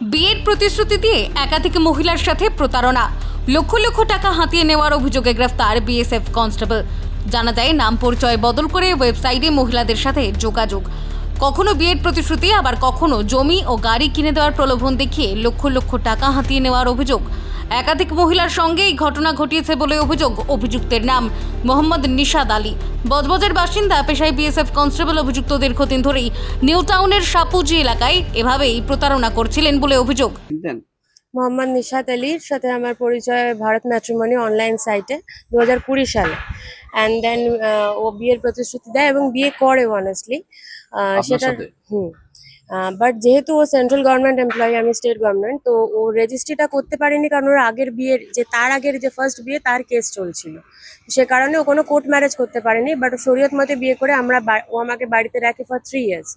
বিয়ের প্রতিশ্রুতি দিয়ে একাধিক মহিলার সাথে প্রতারণা। লক্ষ লক্ষ টাকা হাতিয়ে নেওয়ার অভিযোগে গ্রেফতার বিএসএফ কনস্টেবল। জানা যায়, নাম পরিচয় বদল করে ওয়েবসাইটে মহিলাদের সাথে যোগাযোগ। কখনো বিয়ের প্রতিশ্রুতি আবার কখনো জমি ও গাড়ি কিনে দেওয়ার প্রলোভন দেখিয়ে লক্ষ লক্ষ টাকা হাতিয়ে নেওয়ার অভিযোগ। একাধিক মহিলার সঙ্গে এই ঘটনা ঘটিয়েছে বলে অভিযোগ অভিযুক্তের নাম মোহাম্মদ নিশাদ আলী। বজবজের বাসিন্দা পেশায় বিএসএফ কনস্টেবল অভিযুক্ত দীর্ঘদিন ধরেই নিউ টাউনের সাপুজি এলাকায় এভাবেই প্রতারণা করছিলেন বলে অভিযোগ। মোহাম্মদ নিশাদ আলীর সাথে আমার পরিচয় ভারত ম্যাট্রিমনি অনলাইন সাইটে দু হাজার কুড়ি সালে। অ্যান্ড দেন ও বিয়ের প্রতিশ্রুতি দেয় এবং বিয়ে করে অনেস্টলি সেটা সাথে? হুম বাট যেহেতু ও সেন্ট্রাল গভর্নমেন্ট এমপ্লয়ি আমি স্টেট গভর্নমেন্ট তো ও রেজিস্ট্রিটা করতে পারেনি কারণ ওর আগের বিয়ের যে, তার আগের যে ফার্স্ট বিয়ে, তার কেস চলছিল। সে কারণে ও কোনো কোর্ট ম্যারেজ করতে পারেনি বাট শরীয়ত মতে বিয়ে করে আমরা ও আমাকে বাড়িতে রাখে ফর থ্রি ইয়ার্স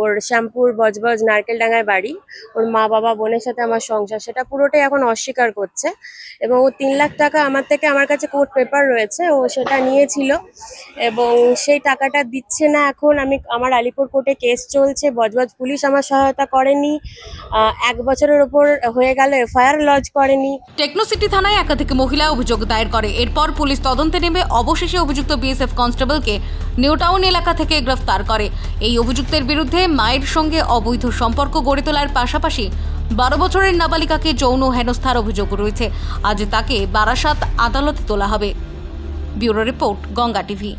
ওর শ্যামপুর, বজবজ নারকেলডাঙ্গায় বাড়ি, ওর মা বাবা, বোনের সাথে আমার সংসার, সেটা পুরোটাই এখন অস্বীকার করছে। এবং ও তিন লাখ টাকা আমার থেকে আমার কাছে কোর্ট পেপার রয়েছে, ও সেটা নিয়েছিল। এবং সেই টাকাটা দিচ্ছে না এখন, আমি, আমার আলিপুর কোর্টে কেস চলছে, বজবজ পুলিশ আমার সহায়তা করেনি। এক বছরের ওপর হয়ে গেল, এফআইআর লজ করেনি। টেকনোসিটি থানায় একাধিক মহিলা অভিযোগ দায়ের করে। এরপর পুলিশ তদন্তে নেমে অবশেষে অভিযুক্ত বিএসএফ কনস্টেবলকে নিউটাউন এলাকা থেকে গ্রেফতার করে। এই অভিযুক্তের বিরুদ্ধে মায়ের সঙ্গে অবৈধ সম্পর্ক গড়ে তোলার পাশাপাশি বারো বছরের নাবালিকাকে যৌন হেনস্থার অভিযোগ রয়েছে। আজ তাকে বারাসাত আদালতে তোলা হবে। Bureau report, Ganga TV.